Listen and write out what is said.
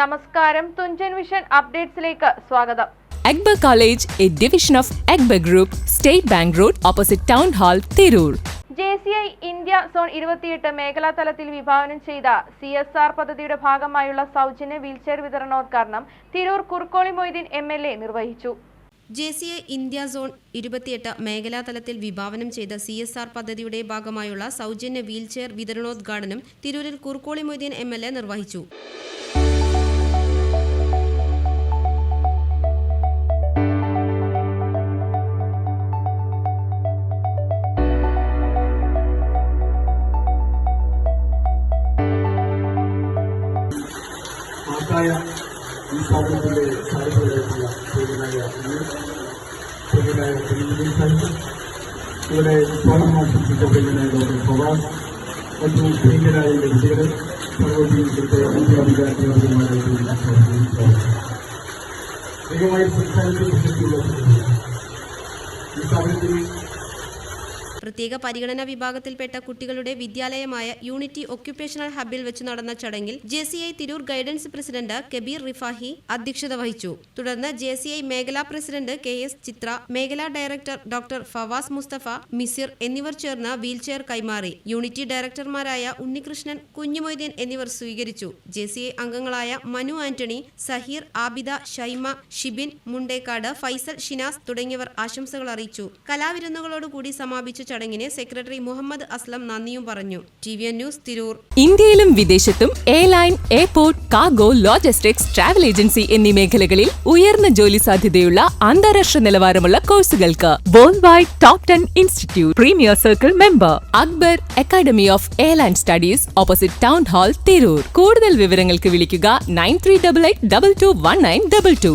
നമസ്കാരം. തുഞ്ചൻ വിഷൻ അപ്ഡേറ്റ്സിലേക്ക് സ്വാഗതം. Akbar college A division of Akbar group state bank road opposite town hall Tirur. J C I India zone ഇരുപത്തിയെട്ട് മേഖലാ തലത്തിൽ വിഭാവനം ചെയ്ത സി എസ് ആർ പദ്ധതിയുടെ ഭാഗമായുള്ള സൗജന്യ വീൽചെയർ വിതരണോദ്ഘാടനം Tirur Kurukkoli Moideen M L A നിർവഹിച്ചു. J C I India zone ഇരുപത്തിയെട്ട് മേഖലാതലത്തിൽ വിഭാവനം ചെയ്ത സി എസ് ആർ പദ്ധതിയുടെ ഭാഗമായുള്ള സൗജന്യ വീൽചെയർ വിതരണോദ്ഘാടനം തിരൂരിൽ Kurukkoli Moideen M L A നിർവഹിച്ചു. ಚೆನ್ನಾಗಿ ಈ ಸಾಲಿನಲ್ಲಿ ಸಾರಿಸಬೇಕಿಲ್ಲ ಸೇವೆನಾಗಿ ಸೇವೆನಾಗಿ ತಿಳಿದಿರುತ್ತಾರೆ ಇವರೇ ಸ್ವಾಗತ ಮಾಡಿಸಿದ ಬೇಗನಾಗಿ ಪವಾರ್ ಮತ್ತು ಬೇಗನಾಗಿ ಹಿರಿಯರು ಸರ್ವೋದಯ ಜೊತೆ ವಿದ್ಯಾರ್ಥಿಗಳಿಗೆ ಮಾಡಿರುವುದನ್ನು ಬೇಗವಾಗಿ ಸಂಸ್ಥಾನಕ್ಕೆ ಪ್ರಶಸ್ತಿ ಈ ಸಾಲಿನಲ್ಲಿ പ്രത്യേക പരിഗണന വിഭാഗത്തിൽപ്പെട്ട കുട്ടികളുടെ വിദ്യാലയമായ യൂണിറ്റി ഒക്യുപേഷണൽ ഹബിൽ വെച്ച് നടന്ന ചടങ്ങിൽ J C I Tirur guidance president Kabeer Rifahi അധ്യക്ഷത വഹിച്ചു. തുടർന്ന് ജെ സി ഐ മേഖലാ പ്രസിഡന്റ് കെ എസ് ചിത്ര മേഖലാ ഡയറക്ടർ ഡോക്ടർ ഫവാസ് മുസ്തഫ മിസിർ എന്നിവർ ചേർന്ന് വീൽചെയർ കൈമാറി. യൂണിറ്റി ഡയറക്ടർമാരായ ഉണ്ണികൃഷ്ണൻ കുഞ്ഞുമൊയ്തീൻ എന്നിവർ സ്വീകരിച്ചു. ജെ സി ഐ അംഗങ്ങളായ മനു ആന്റണി സഹീർ ആബിദ ഷൈമ ഷിബിൻ മുണ്ടേക്കാട് ഫൈസൽ ഷിനാസ് തുടങ്ങിയവർ ആശംസകൾ അറിയിച്ചു. കലാവിരുന്നുകളോടുകൂടി സമാപിച്ച ചടങ്ങിന് സെക്രട്ടറി മുഹമ്മദ് അസ്ലം നന്ദിയും പറഞ്ഞു. T V news Tirur. ഇന്ത്യയിലും വിദേശത്തും airline airport cargo logistics travel agency എന്നീ മേഖലകളിൽ ഉയർന്ന ജോലി സാധ്യതയുള്ള അന്താരാഷ്ട്ര നിലവാരമുള്ള കോഴ്സുകൾക്ക് world wide top ten institute premier circle member Akbar academy of airline studies opposite town hall Tirur. കൂടുതൽ വിവരങ്ങൾക്ക് വിളിക്കുക nine three double eight double two one nine double two